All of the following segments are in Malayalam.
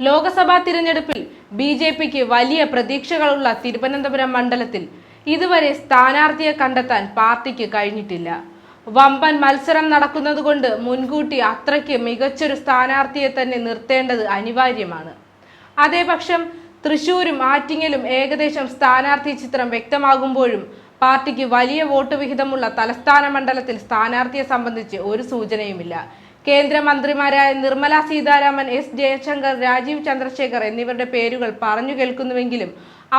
ലോക്സഭാ തിരഞ്ഞെടുപ്പിൽ ബി ജെ പിക്ക് വലിയ പ്രതീക്ഷകളുള്ള തിരുവനന്തപുരം മണ്ഡലത്തിൽ ഇതുവരെ സ്ഥാനാർത്ഥിയെ കണ്ടെത്താൻ പാർട്ടിക്ക് കഴിഞ്ഞിട്ടില്ല. വമ്പൻ മത്സരം നടക്കുന്നതുകൊണ്ട് മുൻകൂട്ടി അത്രയ്ക്ക് മികച്ചൊരു സ്ഥാനാർത്ഥിയെ തന്നെ നിർത്തേണ്ടത് അനിവാര്യമാണ്. അതേപക്ഷം തൃശൂരും ആറ്റിങ്ങലും ഏകദേശം സ്ഥാനാർത്ഥി ചിത്രം വ്യക്തമാകുമ്പോഴും പാർട്ടിക്ക് വലിയ വോട്ട് വിഹിതമുള്ള തലസ്ഥാന മണ്ഡലത്തിൽ സ്ഥാനാർത്ഥിയെ സംബന്ധിച്ച് ഒരു സൂചനയുമില്ല. കേന്ദ്രമന്ത്രിമാരായ നിർമ്മല സീതാരാമൻ എസ്. ജയശങ്കർ രാജീവ് ചന്ദ്രശേഖർ എന്നിവരുടെ പേരുകൾ പറഞ്ഞു കേൾക്കുന്നുവെങ്കിലും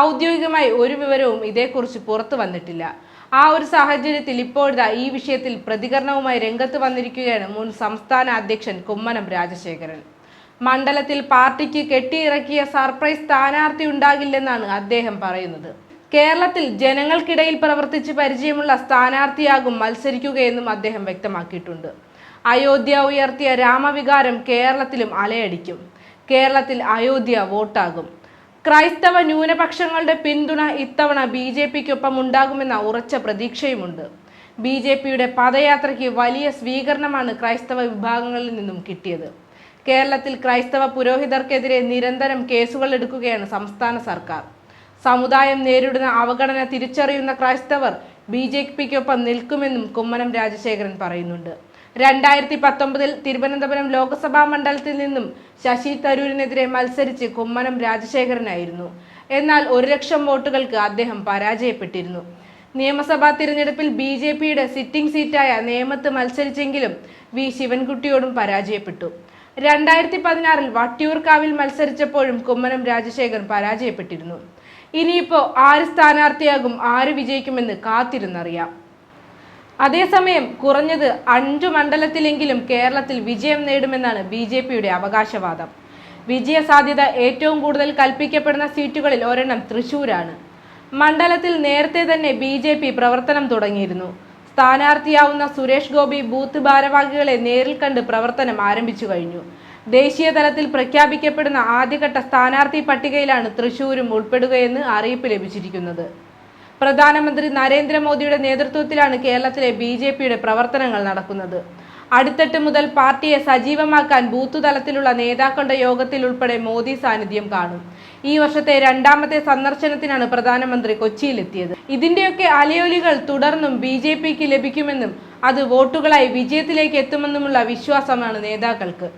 ഔദ്യോഗികമായി ഒരു വിവരവും ഇതേക്കുറിച്ച് പുറത്തു വന്നിട്ടില്ല. ആ ഒരു സാഹചര്യത്തിൽ ഇപ്പോഴത്തെ ഈ വിഷയത്തിൽ പ്രതികരണവുമായി രംഗത്ത് വന്നിരിക്കുകയാണ് മുൻ സംസ്ഥാന അധ്യക്ഷൻ കുമ്മനം രാജശേഖരൻ. മണ്ഡലത്തിൽ പാർട്ടിക്ക് കെട്ടിയിറക്കിയ സർപ്രൈസ് സ്ഥാനാർത്ഥി ഉണ്ടാകില്ലെന്നാണ് അദ്ദേഹം പറയുന്നത്. കേരളത്തിൽ ജനങ്ങൾക്കിടയിൽ പ്രവർത്തിച്ച് പരിചയമുള്ള സ്ഥാനാർത്ഥിയാകും മത്സരിക്കുകയെന്നും അദ്ദേഹം വ്യക്തമാക്കിയിട്ടുണ്ട്. അയോധ്യ ഉയർത്തിയ രാമവികാരം കേരളത്തിലും അലയടിക്കും. കേരളത്തിൽ അയോധ്യ വോട്ടാകും. ക്രൈസ്തവ ന്യൂനപക്ഷങ്ങളുടെ പിന്തുണ ഇത്തവണ ബി ജെ പിക്കൊപ്പം ഉണ്ടാകുമെന്ന ഉറച്ച പ്രതീക്ഷയുമുണ്ട്. ബി ജെ പിയുടെ പദയാത്രയ്ക്ക് വലിയ സ്വീകരണമാണ് ക്രൈസ്തവ വിഭാഗങ്ങളിൽ നിന്നും കിട്ടിയത്. കേരളത്തിൽ ക്രൈസ്തവ പുരോഹിതർക്കെതിരെ നിരന്തരം കേസുകൾ എടുക്കുകയാണ് സംസ്ഥാന സർക്കാർ. സമുദായം നേരിടുന്ന അവഗണന തിരിച്ചറിയുന്ന ക്രൈസ്തവർ ബി ജെ പിക്കൊപ്പം നിൽക്കുമെന്നും കുമ്മനം രാജശേഖരൻ പറയുന്നുണ്ട്. രണ്ടായിരത്തി പത്തൊമ്പതിൽ തിരുവനന്തപുരം ലോക്സഭാ മണ്ഡലത്തിൽ നിന്നും ശശി തരൂരിനെതിരെ മത്സരിച്ച് കുമ്മനം രാജശേഖരനായിരുന്നു. എന്നാൽ ഒരു ലക്ഷം വോട്ടുകൾക്ക് അദ്ദേഹം പരാജയപ്പെട്ടിരുന്നു. നിയമസഭാ തിരഞ്ഞെടുപ്പിൽ ബി ജെ പിയുടെ സിറ്റിംഗ് സീറ്റായ നേമത്ത് മത്സരിച്ചെങ്കിലും വി ശിവൻകുട്ടിയോടും പരാജയപ്പെട്ടു. രണ്ടായിരത്തി പതിനാറിൽ വട്ടിയൂർക്കാവിൽ മത്സരിച്ചപ്പോഴും കുമ്മനം രാജശേഖരൻ പരാജയപ്പെട്ടിരുന്നു. ഇനിയിപ്പോ ആര് സ്ഥാനാർത്ഥിയാകും ആര് വിജയിക്കുമെന്ന് കാത്തിരുന്നറിയാം. അതേസമയം കുറഞ്ഞത് അഞ്ചു മണ്ഡലത്തിലെങ്കിലും കേരളത്തിൽ വിജയം നേടുമെന്നാണ് ബി ജെ പിയുടെ അവകാശവാദം. വിജയ സാധ്യത ഏറ്റവും കൂടുതൽ കൽപ്പിക്കപ്പെടുന്ന സീറ്റുകളിൽ ഒരെണ്ണം തൃശൂരാണ്. മണ്ഡലത്തിൽ നേരത്തെ തന്നെ ബി ജെ പി പ്രവർത്തനം തുടങ്ങിയിരുന്നു. സ്ഥാനാർത്ഥിയാവുന്ന സുരേഷ് ഗോപി ബൂത്ത് ഭാരവാഹികളെ നേരിൽ കണ്ട് പ്രവർത്തനം ആരംഭിച്ചു കഴിഞ്ഞു. ദേശീയ തലത്തിൽ പ്രഖ്യാപിക്കപ്പെടുന്ന ആദ്യഘട്ട സ്ഥാനാർത്ഥി പട്ടികയിലാണ് തൃശൂരും ഉൾപ്പെടുകയെന്ന് അറിയിപ്പ് ലഭിച്ചിരിക്കുന്നത്. പ്രധാനമന്ത്രി നരേന്ദ്രമോദിയുടെ നേതൃത്വത്തിലാണ് കേരളത്തിലെ ബി ജെ പിയുടെ പ്രവർത്തനങ്ങൾ നടക്കുന്നത്. അടുത്തെട്ട് മുതൽ പാർട്ടിയെ സജീവമാക്കാൻ ബൂത്ത് തലത്തിലുള്ള നേതാക്കളുടെ യോഗത്തിൽ ഉൾപ്പെടെ മോദി സാന്നിധ്യം കാണും. ഈ വർഷത്തെ രണ്ടാമത്തെ സന്ദർശനത്തിനാണ് പ്രധാനമന്ത്രി കൊച്ചിയിലെത്തിയത്. ഇതിന്റെയൊക്കെ അലയൊലികൾ തുടർന്നും ബി ജെ പിക്ക് ലഭിക്കുമെന്നും അത് വോട്ടുകളായി വിജയത്തിലേക്ക് എത്തുമെന്നുമുള്ള വിശ്വാസമാണ് നേതാക്കൾക്ക്.